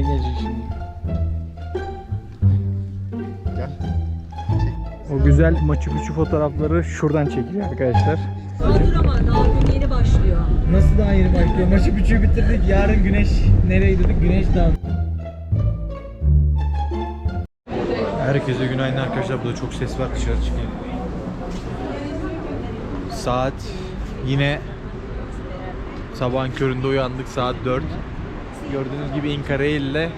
Yine gelecek şimdi. Gel. O güzel Machu Picchu fotoğrafları şuradan çekiliyor arkadaşlar. Dur ama daha gün yeni başlıyor. Nasıl daha yeni başlıyor? Machu Picchu'yu bitirdik. Yarın güneş nereye gidiyorduk? Güneş Dağı. Herkese günaydın arkadaşlar. Burada çok ses var. Dışarı çıkayım. Saat yine sabahın köründe uyandık. Saat 4. Gördüğünüz gibi Inca Rail ile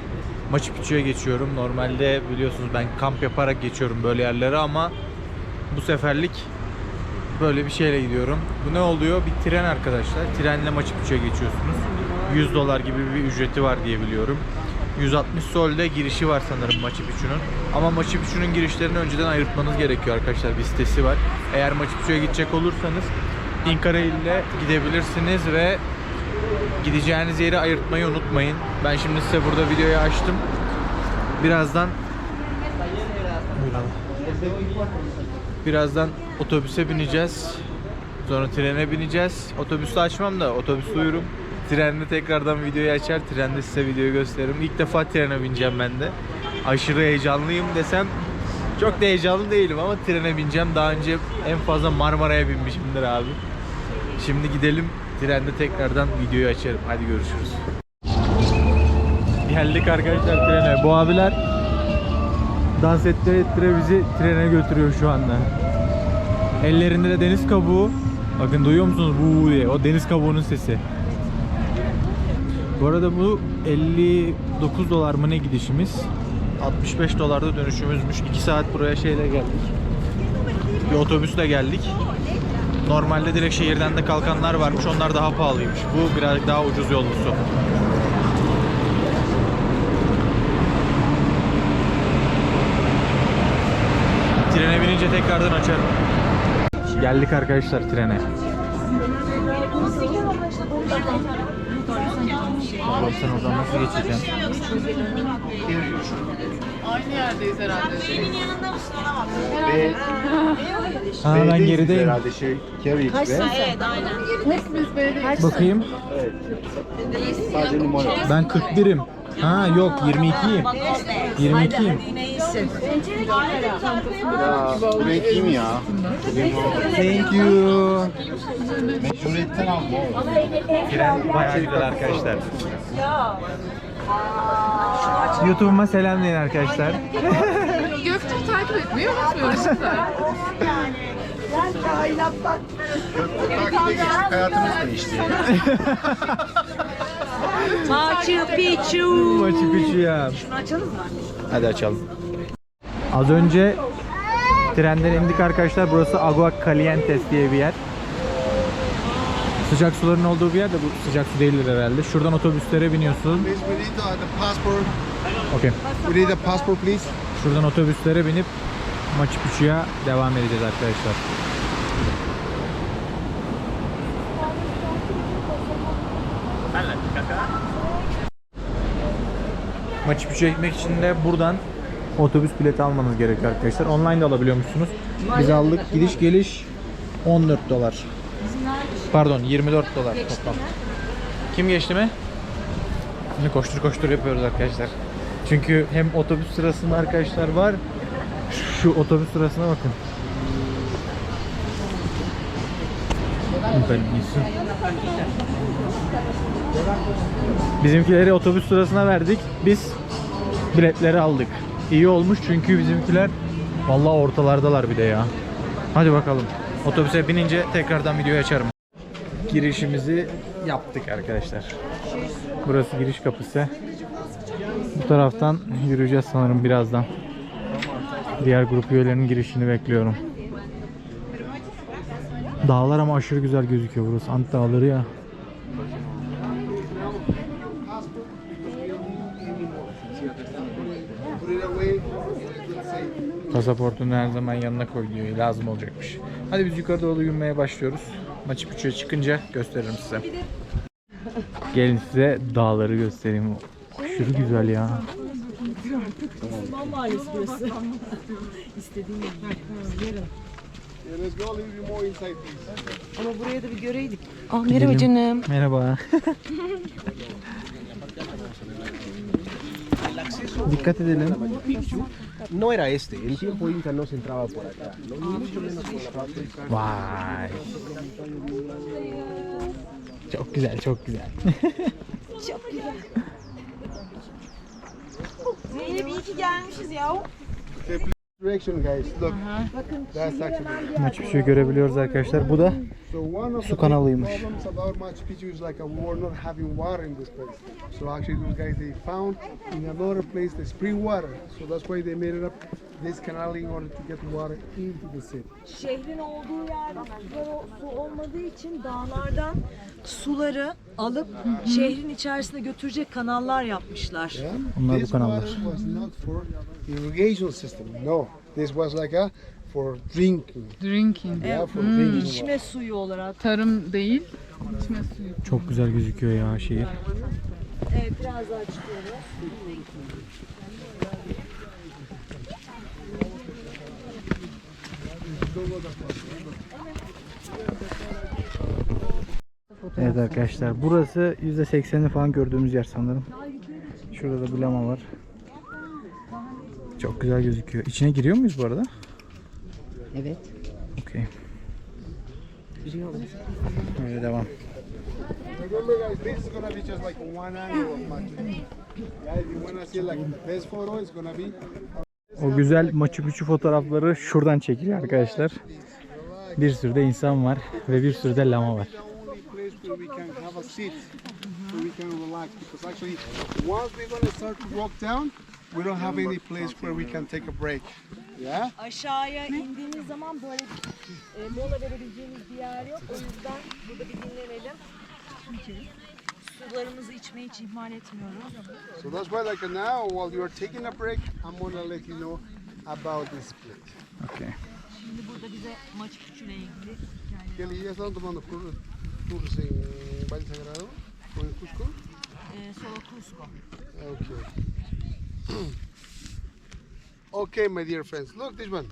Machu Picchu'ya geçiyorum. Normalde biliyorsunuz ben kamp yaparak geçiyorum böyle yerlere ama bu seferlik böyle bir şeyle gidiyorum. Bu ne oluyor? Bir tren arkadaşlar. Trenle Machu Picchu'ya geçiyorsunuz. 100 dolar gibi bir ücreti var diye biliyorum. 160 solde girişi var sanırım Machu Picchu'nun. Ama Machu Picchu'nun girişlerini önceden ayırtmanız gerekiyor arkadaşlar. Bir sitesi var. Eğer Machu Picchu'ya gidecek olursanız Inca Rail ile gidebilirsiniz ve gideceğiniz yeri ayırtmayı unutmayın. Ben şimdi size burada videoyu açtım. Birazdan Birazdan otobüse bineceğiz. Sonra trene bineceğiz. Otobüste açmam da otobüste uyurum. Trende tekrardan videoyu açar. Trende size videoyu gösteririm. İlk defa trene bineceğim ben de. Aşırı heyecanlıyım desem çok da heyecanlı değilim ama trene bineceğim. Daha önce en fazla Marmara'ya binmişimdir abi. Şimdi gidelim. Trende tekrardan videoyu açarım. Hadi görüşürüz. Geldik arkadaşlar trene. Bu abiler dans ettire ettire bizi trene götürüyor şu anda. Ellerinde de deniz kabuğu. Bakın duyuyor musunuz bu diye. O deniz kabuğunun sesi. Bu arada bu 59 dolar mı ne gidişimiz? 65 dolarda dönüşümüzmüş. 2 saat buraya şeyle geldik. Bir otobüsle geldik. Normalde direkt şehirden de kalkanlar varmış. Onlar daha pahalıymış. Bu birazcık daha ucuz yollusu. Trene binince tekrardan açarım. Geldik arkadaşlar trene. Oğlum sen oradan nasıl geçeceksin? Aynı yerdeyiz herhalde. Ha ben gerideyim. Herhalde şey Carrick ve Hepimiz böyle Bakayım. sadece numara. Ben 41'im. Ha yok 22'yim. 22'yim. Ya bu renk iyi mi ya? Thank you. Mecburiyetten aldım oğlum. Tren bayağı güzel arkadaşlar. YouTube'uma selam deyin arkadaşlar. Göktuğ takip etmeyi unutmuyoruz hayatımız değişti. Machu Picchu. Maçı Picchu ya. Açalım mı? Hadi açalım. Az önce trenden indik arkadaşlar. Burası Agua Calientes diye bir yer. Sıcak suların olduğu bir yer de bu sıcak su değildir herhalde. Şuradan otobüslere biniyorsun. We need passport. Okey. We need the passport, please. Şuradan otobüslere binip Machu Picchu'ya devam edeceğiz arkadaşlar. Machu Picchu'ya gitmek için de buradan otobüs bileti almanız gerekiyor arkadaşlar. Online de alabiliyormuşsunuz. Biz aldık. Gidiş geliş 14 dolar. Pardon 24 dolar toplam. Kim geçti mi? Şimdi koştur koştur yapıyoruz arkadaşlar. Çünkü hem otobüs sırasında arkadaşlar var. Şu otobüs sırasına bakın. Belgisi. Bizimkileri otobüs sırasına verdik. Biz biletleri aldık. İyi olmuş çünkü bizimkiler vallahi ortalardalar bir de ya. Hadi bakalım. Otobüse binince tekrardan videoyu açarım. Girişimizi yaptık arkadaşlar. Burası giriş kapısı. Bu taraftan yürüyeceğiz sanırım birazdan. Diğer grup üyelerinin girişini bekliyorum. Dağlar ama aşırı güzel gözüküyor burası. Ant dağları ya. Pasaportunu her zaman yanına koy diyor. Lazım olacakmış. Hadi biz yukarı doğru yürümeye başlıyoruz. Maçı Picchu'ya çıkınca gösteririm size. Gelin size dağları göstereyim. Aşırı güzel ya. Osman Mahallesi burası. İstediğin gibi. Ama buraya da bir göreydik. Ah merhaba canım. Merhaba. Dikkat edelim. No era este, en tiempo Inca no se entraba por acá, no, ni mucho menos por la parte Vay. Çok güzel, çok güzel. Zeynep iyi ki gelmişiz ya. Direction guys. Look, that's actually. Maçı Picchu'yu görebiliyoruz arkadaşlar. Bu da Su kanalıymış. problems about Machu Picchu is like a war not having water in this place. So actually those guys they found in another place the spring water. So that's why they made it up this canal in order to get water into the city. Şehrin olduğu sular, su olmadığı için dağlardan suları alıp şehrin içerisine götürecek kanallar yapmışlar. Onlar bu kanallar. irrigation system. No, this was like a for drinking. Drinking. Yeah, for drinking water. İçme suyu olarak. Tarım değil, içme suyu. çok güzel gözüküyor ya şehir. Evet biraz daha çıkıyoruz. Evet arkadaşlar burası %80'i falan gördüğümüz yer sanırım. Şurada da bir lama var. Çok güzel gözüküyor. İçine giriyor muyuz bu arada? Evet. Okey. Öyle devam. Remember guys, this is gonna be just like one angle of Machu Picchu. Yeah, if you wanna see like the best photo, it's gonna be O güzel Machu Picchu fotoğrafları şuradan çekiliyor arkadaşlar. Bir sürü de insan var ve bir sürü de lama var. The where we can have a seat, where we can relax. Because actually, once we're gonna start to walk down, we don't have any place where we can take a break. Yeah. Aşağıya indiğimiz zaman böyle e, mola verebileceğimiz bir yer yok. O yüzden burada bir dinlenelim. Sularımızı içmeyi hiç ihmal etmiyoruz. So that's why, like now, while you're taking a break, I'm gonna let you know about this place. Okay. Şimdi burada bize Machu Picchu ile ilgili hikayeler. Kelly, ¿ya estaban tomando cur- tours en Valle Sagrado o en Cusco? E, Solo Cusco. Ah, okay. okay, my dear friends, look this one.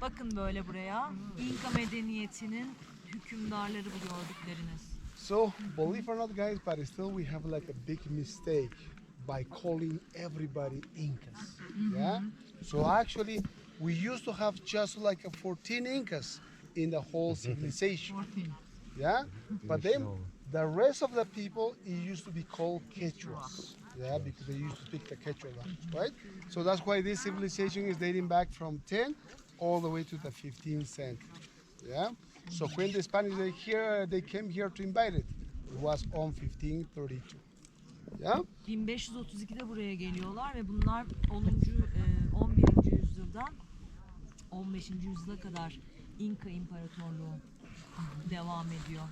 Bakın böyle buraya. İnka medeniyetinin hükümdarları bu gördükleriniz. So, believe it or not, guys, but still we have like a big mistake by calling everybody Incas. Yeah. So actually, we used to have just like a 14 Incas in the whole civilization. 14. Yeah. Mm-hmm. But then the rest of the people it used to be called Quechuas. Yeah, because they used to speak the Quechua language, right? So that's why this civilization is dating back from 10 all the way to the 15th century. Yeah. So when the Spanish they here they came here to invade it, it was on 1532. Yeah. 1532'de buraya geliyorlar ve bunlar 10. e, 11. yüzyıldan 15. yüzyıla kadar İnka İmparatorluğu devam ediyor.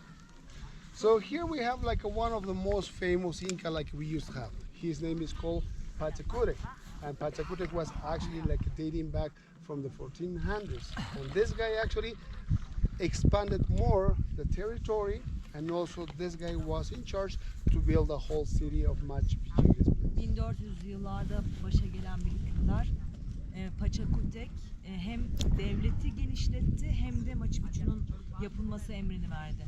So here we have like a, one of the most famous Inca like we used to have. His name is called Pachacutec. And Pachacutec was actually like dating back from the 1400s. And this guy actually expanded more the territory and also this guy was in charge to build the whole city of Machu Picchu. in this place. 1400 yıllarda başa gelen bir hükümdar e, Pachakutek e, hem devleti genişletti hem de Machu Picchu'nun yapılması emrini verdi.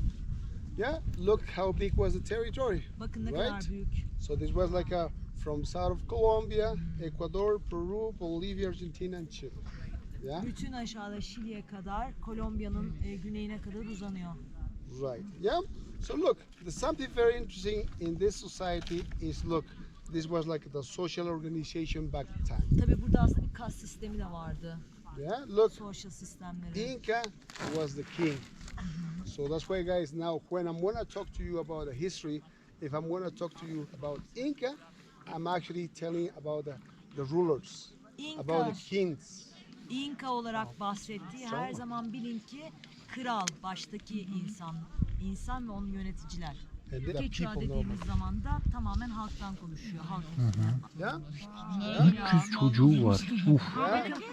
Yeah, look how big was the territory. Bakın ne Right. kadar büyük. So this was like a from south of Colombia, Ecuador, Peru, Bolivia, Argentina and Chile. Yeah. Bütün aşağıda Şili'ye kadar, Kolombiya'nın e, güneyine kadar uzanıyor. Right. Yeah. So look, there's something very interesting in this society is look, this was like the social organization back then. Tabi burada aslında bir kas sistemi de vardı. Yeah. Look, Sosyal sistemleri. Inca was the king. So that's why, guys. Now, when I'm gonna talk to you about the history, if I'm gonna talk to you about Inca, I'm actually telling about the the rulers, about İnka, the kings. İnka olarak bahsettiği her zaman bilin ki kral baştaki insan, insan ve onun yöneticiler. Know dediğimiz zaman da tamamen halktan konuşuyor. Halk. Yeah. Kız çocuğu var. Uf.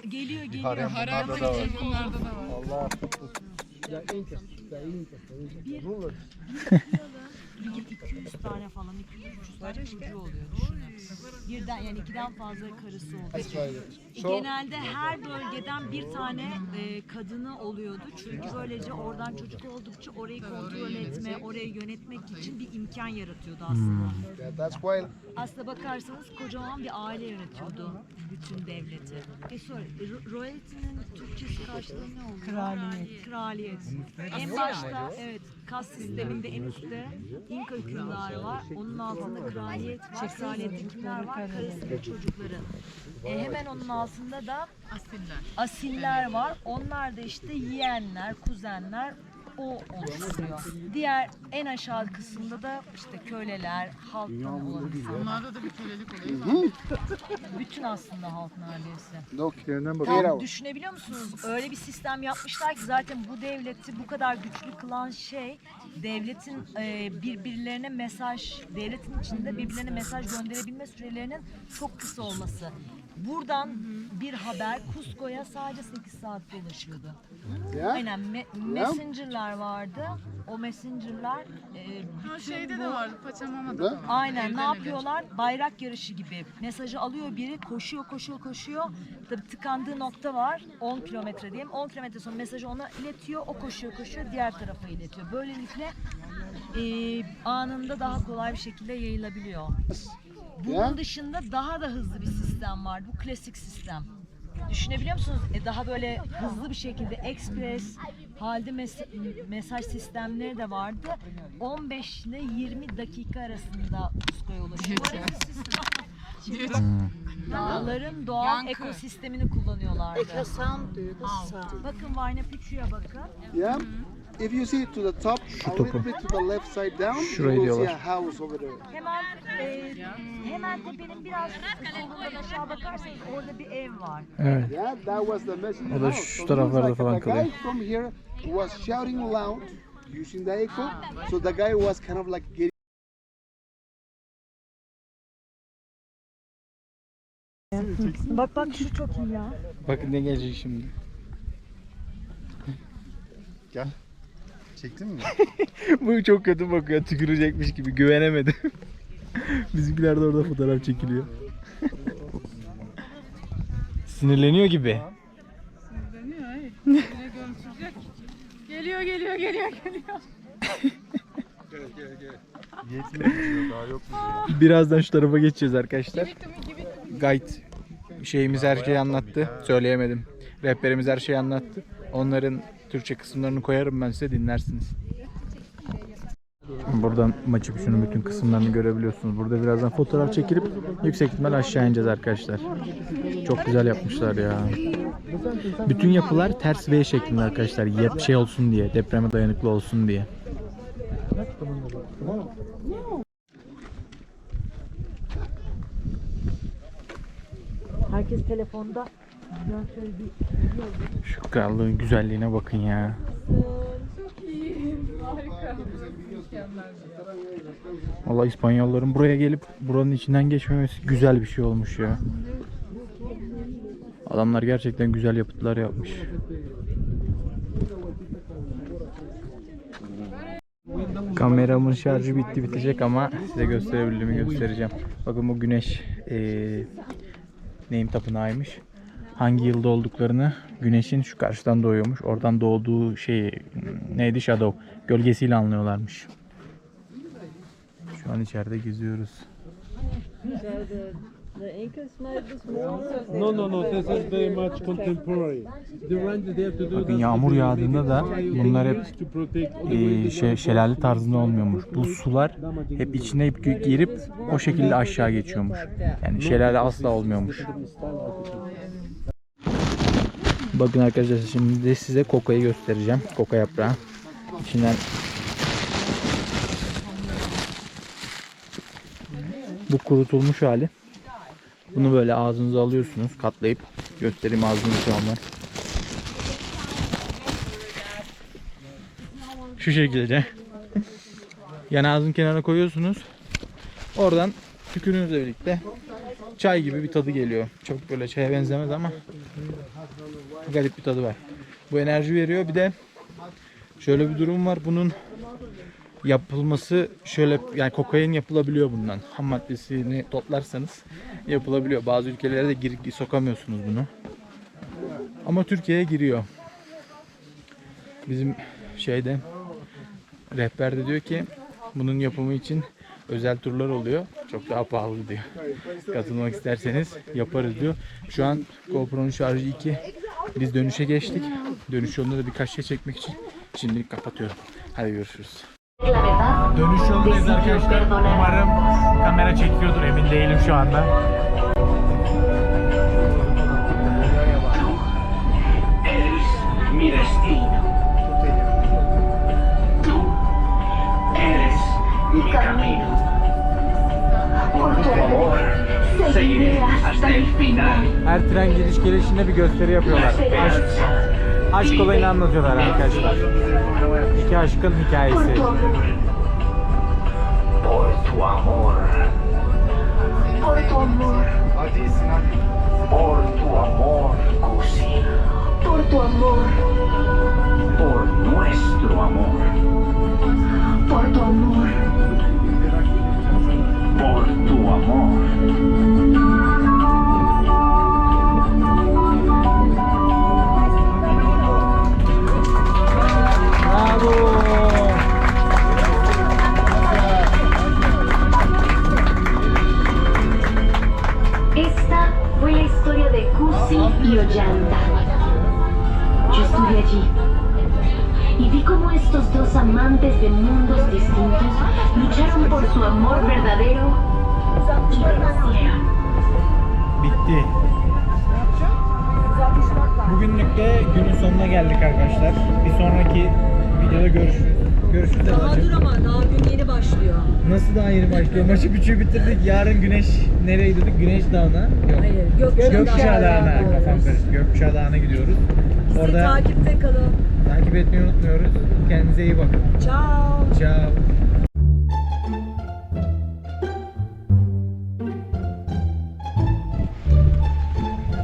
Geliyor geliyor. Harem kültürü bunlarda da var. Allah. The Incas, the Incas, the Incas, the rulers. Bir gün 200 tane falan 200-300 tane çocuğu oluyor düşünün. Birden yani ikiden fazla karısı oluyor. Genelde her bölgeden bir tane e, kadını oluyordu. Çünkü böylece oradan çocuk oldukça orayı kontrol etme, orayı yönetmek için bir imkan yaratıyordu aslında. why Aslında bakarsanız kocaman bir aile yönetiyordu bütün devleti. E ro- royalty'nin Türkçesi karşılığı ne oluyor? Kraliyet. Kraliyet. En başta evet kas sisteminde en üstte İnka hükümdarı var. Onun altında kraliyet var. Kraliyette kimler var? Karısı ve çocukları. E, hemen onun altında da Asiller. asiller var. Onlar da işte yeğenler, kuzenler o oluşturuyor. Diğer en aşağı kısımda da işte köleler, halktan olan insanlar. Onlarda da bir kölelik olayı var. Bütün aslında halk neredeyse. Tam düşünebiliyor musunuz? Öyle bir sistem yapmışlar ki zaten bu devleti bu kadar güçlü kılan şey devletin e, birbirlerine mesaj, devletin içinde birbirlerine mesaj gönderebilme sürelerinin çok kısa olması. Buradan bir haber Cusco'ya sadece 8 saatte ulaşıyordu. Aynen me- messenger'lar vardı. O messenger'lar e, Ha bütün şeyde bu- de var. Paçamama'da da Ne? var. Aynen ne yapıyorlar? Bayrak yarışı gibi. Mesajı alıyor biri, koşuyor, koşuyor, koşuyor. Tabii tıkandığı nokta var. 10 kilometre diyeyim. 10 kilometre sonra mesajı ona iletiyor. O koşuyor, koşuyor. Diğer tarafa iletiyor. Böylelikle e, anında daha kolay bir şekilde yayılabiliyor. Bunun Ya. dışında daha da hızlı bir sistem var. Bu klasik sistem. Düşünebiliyor musunuz? E, daha böyle hızlı bir şekilde express halde mes- mesaj sistemleri de vardı. 15 ile 20 dakika arasında Cusco'ya ulaşıyor. Böyle bir sistem. Dağların doğal Yankı. ekosistemini kullanıyorlardı. Bakın Vayna Picchu'ya bakın. Yeah. If you see to the top, a topu. little bit to the left side down, Şurayı you will see diyorlar. a house over there. Hemen e, hemen tepenin biraz solundan aşağı bakarsanız orada bir ev var. Evet. Yeah, that was the O da house. şu So it taraflarda looks falan like the kalıyor. guy from here was shouting loud using the echo. So the guy was kind of like getting Bak bak şu çok iyi ya. Bakın ne gelecek şimdi. Çektin mi? Bu çok kötü bakıyor. Tükürecekmiş gibi. Güvenemedim. Bizimkiler de orada fotoğraf çekiliyor. Sinirleniyor gibi. Ay. Yine görüntülecek. Geliyor geliyor geliyor geliyor. Birazdan şu tarafa geçeceğiz arkadaşlar. Bitti mi gibi bitti mi? Guide şeyimiz her şeyi anlattı. Söyleyemedim. Rehberimiz her şeyi anlattı. Onların Türkçe kısımlarını koyarım ben size dinlersiniz. Buradan Machu Picchu'nun bütün kısımlarını görebiliyorsunuz. Burada birazdan fotoğraf çekilip yüksek ihtimal aşağı ineceğiz arkadaşlar. Çok güzel yapmışlar ya. Bütün yapılar ters V şeklinde arkadaşlar. Yep şey olsun diye, depreme dayanıklı olsun diye. Herkes telefonda. Şu krallığın güzelliğine bakın ya. Çok. Valla İspanyolların buraya gelip buranın içinden geçmemesi güzel bir şey olmuş ya. Adamlar gerçekten güzel yapıtlar yapmış. Kameramın şarjı bitti bitecek ama size gösterebildiğimi göstereceğim. Bakın bu güneş eee neyim tapınağıymış. Hangi yılda olduklarını güneşin şu karşıdan doğuyormuş. Oradan doğduğu şey neydi shadow gölgesiyle anlıyorlarmış. Şu an içeride geziyoruz. No, no, no. This is very much contemporary. Bakın yağmur yağdığında da bunlar hep way şey, şelale tarzında olmuyormuş. Bu sular hep içine ip girip o şekilde aşağı geçiyormuş. Yani şelale asla olmuyormuş. Bakın arkadaşlar şimdi size kokayı göstereceğim. Koka yaprağı. İçinden bu kurutulmuş hali. Bunu böyle ağzınıza alıyorsunuz katlayıp göstereyim ağzınızı şu anda. Şu şekilde. Yani ağzın kenarına koyuyorsunuz. Oradan tükürüğünüzle birlikte çay gibi bir tadı geliyor. Çok böyle çaya benzemez ama garip bir tadı var. Bu enerji veriyor. Bir de şöyle bir durum var. Bunun yapılması şöyle yani kokain yapılabiliyor bundan. Ham maddesini toplarsanız yapılabiliyor. Bazı ülkelere de gir, sokamıyorsunuz bunu. Ama Türkiye'ye giriyor. Bizim şeyde rehber de diyor ki bunun yapımı için özel turlar oluyor. Çok daha pahalı diyor. Katılmak isterseniz yaparız diyor. Şu an GoPro'nun şarjı 2. Biz dönüşe geçtik. Dönüş yolunda da birkaç şey çekmek için şimdilik kapatıyorum. Hadi görüşürüz. Dönüş yolundayız arkadaşlar. Umarım kamera çekiyordur. Emin değilim şu anda. Gelişinde bir gösteri yapıyorlar. Aşk, aşk olayını anlatıyorlar arkadaşlar. İki aşkın hikayesi. Por tu amor. Por tu amor. Por tu amor. Por tu amor. Y vi cómo estos dos amantes de mundos distintos lucharon por su amor verdadero y. Bitti. De günün sonuna. Görüşürüz Daha dur ama daha gün yeni başlıyor. Nasıl daha yeni başlıyor? Maçı bütçü bitirdik. Yarın güneş nereye gidiyorduk? Güneş Dağı'na. Yok. Hayır, Gökçe, Gökkuşağı Dağı'na. gidiyoruz. Kafam karıştı. Gökkuşağı Dağı'na gidiyoruz. Bizi Orada takipte kalın. takip etmeyi unutmuyoruz. Kendinize iyi bakın. Ciao. Ciao.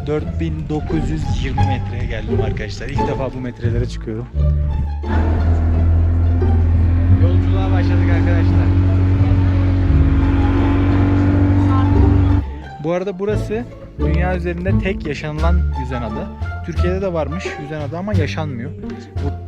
...4920 metreye geldim arkadaşlar. İlk defa bu metrelere çıkıyorum. Bu arada burası dünya üzerinde tek yaşanılan yüzen ada. Türkiye'de de varmış yüzen ada ama yaşanmıyor. Bu